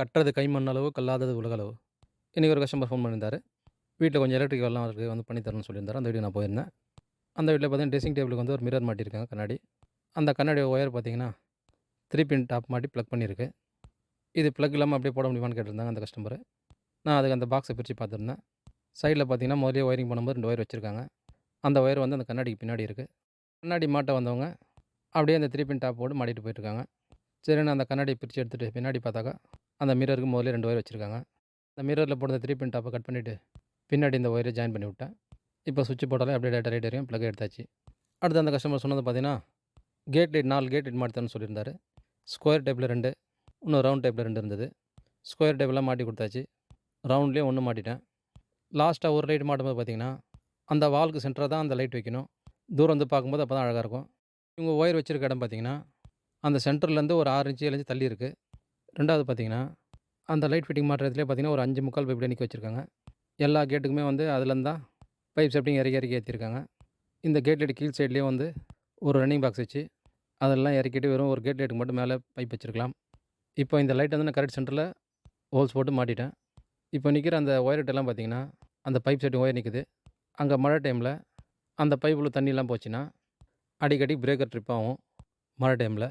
கட்டுறது கைமண் அளவு, கல்லாதது உலகளவு. இன்றைக்கி ஒரு கஸ்டமர் ஃபோன் பண்ணியிருந்தார் வீட்டில் கொஞ்சம் எலக்ட்ரிக் வேலைலாம் இருக்குது வந்து பண்ணி தரணும்னு சொல்லியிருந்தார் அந்த வீடியோ நான் போயிருந்தேன். அந்த வீட்டில் பார்த்தீங்கன்னா ட்ரெஸ்ஸிங் டேபிளுக்கு வந்து ஒரு மிரர் மாட்டியிருக்காங்க கண்ணாடி. அந்த கண்ணாடி ஒயர் பார்த்தீங்கன்னா, த்ரீ பின் டாப் மாட்டி ப்ளக் பண்ணியிருக்கு. இது ப்ளக் இல்லாமல் அப்படியே போட முடியுமான்னு கேட்டிருந்தாங்க அந்த கஸ்டமரு. நான் அதுக்கு அந்த பாக்ஸை பிரித்து பார்த்துருந்தேன். சைடில் பார்த்தீங்கன்னா, முதலே ஒயரிங் பண்ணும்போது ரெண்டு ஒயர் வச்சுருக்காங்க. அந்த ஒயர் வந்து அந்த கண்ணாடிக்கு பின்னாடி இருக்குது கண்ணாடி மாட்ட வந்தவங்க, அப்படியே அந்த த்ரீ பின் டாப் போட்டு மாட்டிட்டு போயிட்டுருக்காங்க. சரின்னு அந்த கண்ணாடியை பிரித்து எடுத்துகிட்டு பின்னாடி பார்த்தாக்கா, அந்த மிரருக்கு முதல்ல ரெண்டு ஒயர் வச்சுருக்காங்க. அந்த மிரரில் போட்ட 3 பின் டாப்பை கட் பண்ணிவிட்டு, பின்னாடி இந்த ஒயரை ஜாயின் பண்ணி விட்டேன். இப்போ சுவிட்ச் போட்டாலே அப்படியே டேரெக்டா லைட் எரியும். ப்ளக் எடுத்தாச்சு. அடுத்து அந்த கஸ்டமர் சொன்னது பார்த்தீங்கன்னா, கேட் லைட் நாலு கேட் லைட் மாட்டி சொல்லியிருந்தார் ஸ்கொயர் டைப்பில் ரெண்டு இன்னும் ரவுண்ட் டைப்பில் ரெண்டு இருந்தது. ஸ்கொயர் டைப்லாம் மாட்டி கொடுத்தாச்சு. ரவுண்ட்லேயும் ஒன்று மாட்டிட்டேன். லாஸ்ட்டாக ஒரு லைட் மாட்டும்போது பார்த்தீங்கன்னா, அந்த வாலுக்கு சென்டராக தான் அந்த லைட் வைக்கணும். தூரம் வந்து பார்க்கும்போது அப்போ தான் அழகாக இருக்கும். இவங்க ஒயர் வச்சிருக்க இடம் பார்த்தீங்கன்னா, அந்த சென்டர்லேருந்து ஒரு ஆறு இன்ச்சு ஏழு இன்ச்சு தள்ளி இருக்குது ரெண்டாவது பார்த்தீங்கன்னா, அந்த லைட் ஃபிட்டிங் மாட்டுற பார்த்திங்கன்னா பார்த்தீங்கன்னா, ஒரு அஞ்சு முக்கால் பைப்பில் நிற்க வச்சிருக்காங்க. எல்லா கேட்டுக்குமே வந்து அதுலேருந்து தான் பைப் செப்டிங் இறக்கி இறக்கி ஏற்றிருக்காங்க இந்த கேட் லைட் கீழ் சைட்லேயே வந்து ஒரு ரன்னிங் பாக்ஸ் வச்சு, அதெல்லாம் இறக்கிட்டு வெறும் ஒரு கேட் லைட்டுக்கு மட்டும் மேலே பைப் வச்சுருக்கலாம் இப்போ இந்த லைட் வந்து நான் கரெக்ட் சென்டரில் ஹோல்ஸ் போட்டு மாட்டிட்டேன். இப்போ நிற்கிற அந்த ஒயர்ட்டெல்லாம் பார்த்தீங்கன்னா, அந்த பைப் செட்டிங் ஒயர் நிற்குது அங்கே மழை டைமில் அந்த பைப்பில் தண்ணிலாம் போச்சுன்னா, அடிக்கடி பிரேக்கர் ட்ரிப் ஆகும். மழை டைமில்.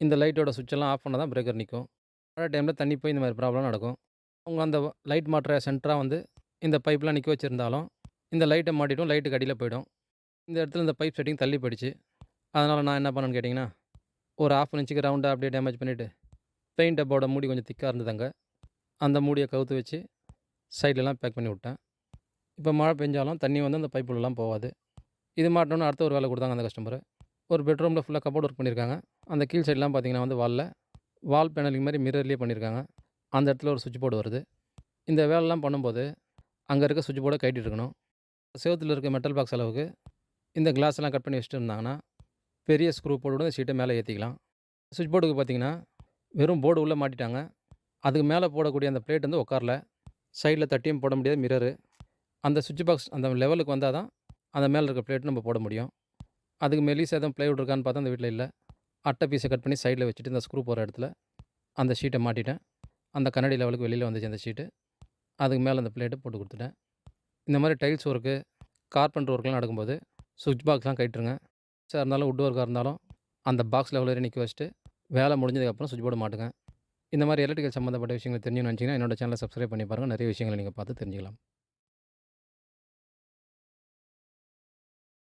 இந்த லைட்டோட சுவிட்செல்லாம் ஆஃப் பண்ணால் தான் பிரேக்கர் நிற்கும் மழை டைமில் தண்ணி போய் இந்த மாதிரி ப்ராப்ளம் நடக்கும். அவங்க அந்த லைட் மாட்டுற சென்டராக வந்து இந்த பைப்லாம் நிற்க வச்சுருந்தாலும் இந்த லைட்டை மாட்டிட்டும் லைட்டுக்கு அடியில் போயிடும். இந்த இடத்துல இந்த பைப் செட்டிங் தள்ளி போயிடுச்சு. அதனால் நான் என்ன பண்ணேன்னு கேட்டிங்கன்னா, ஒரு 1/2 இன்ச்சுக்கு ரவுண்டாக அப்படியே டேமேஜ் பண்ணிவிட்டு, பெயிண்ட் டப்போட மூடி கொஞ்சம் திக்காக இருந்ததுங்க அந்த மூடியை கவுத்து வச்சு, சைட்லலாம் பேக் பண்ணி விட்டேன். இப்போ மழை பெஞ்சாலும் தண்ணி வந்து அந்த பைப் உள்ளலாம் போகாது. இது மாட்டோன்னு அடுத்த ஒரு வேலை கொடுத்தாங்க அந்த கஸ்டமர் ஒரு பெட்ரூமில் ஃபுல்லாக கப்போர்ட் ஒர்க் பண்ணியிருக்காங்க. அந்த கீழ் சைட்லாம் பார்த்தீங்கன்னா வந்து வரல வால் பேனலிங் மாதிரி மிரர்லேயே பண்ணியிருக்காங்க. அந்த இடத்துல ஒரு சுவிட்ச் போர்டு வருது. இந்த வேலைலாம் பண்ணும்போது, அங்கே இருக்க சுவிட்ச் போர்டை கட்டிட்டு இருக்கணும். சேவத்தில் இருக்க மெட்டல் பாக்ஸ் அளவுக்கு இந்த கிளாஸ்லாம் கட் பண்ணி வச்சுட்டு இருந்தாங்கன்னா, பெரிய ஸ்க்ரூ போர்டோட சீட்டை மேலே ஏற்றிக்கலாம் சுவிட்ச் போர்டுக்கு பார்த்தீங்கன்னா, வெறும் போர்டு உள்ளே மாட்டிட்டாங்க. அதுக்கு மேலே போடக்கூடிய அந்த பிளேட் வந்து உட்காரல. சைடில் தட்டியும் போட முடியாது மிரரு. அந்த சுவிட்ச் பாக்ஸ் அந்த லெவலுக்கு வந்தால் தான், அந்த மேலே இருக்க பிளேட் நம்ம போட முடியும். அதுக்கு மெல்லிசா எதுவும் ப்ளைவுட் இருக்கான்னு பார்த்தா அந்த வீட்டில் இல்லை அட்டை பீஸை கட் பண்ணி சைடில் வச்சுட்டு இந்த ஸ்க்ரூ போகிற இடத்துல, அந்த ஷீட்டை மாட்டிட்டேன். அந்த கண்ணாடி லெவலுக்கு வெளியில் வந்துச்சு அந்த ஷீட்டு. அதுக்கு மேலே அந்த பிளேட்டை போட்டு கொடுத்துட்டேன். இந்த மாதிரி டைல்ஸ் ஒர்க்கு, கார்பெண்டர் ஒர்க்லாம் நடக்கும்போது, சுவிட்ச் பாக்ஸ்லாம் கட்டுருங்க சார் இருந்தாலும் வுட் ஒர்க்காக இருந்தாலும், அந்த பாக்ஸ் லெவலில் நிற்க வச்சுட்டு, வேலை முடிஞ்சதுக்கப்புறம் சுவிட்ச் போர்டு மாட்டுங்க. இந்த மாதிரி எலக்ட்ரிக்கல் சம்மந்தப்பட்ட விஷயங்கள் தெரிஞ்சுன்னு நினச்சீங்கன்னா, என்னோட சேனலை சப்ஸ்கிரைப் பண்ணி பாருங்கள் நிறைய விஷயங்களை நீங்கள் பார்த்து தெரிஞ்சுக்கலாம்.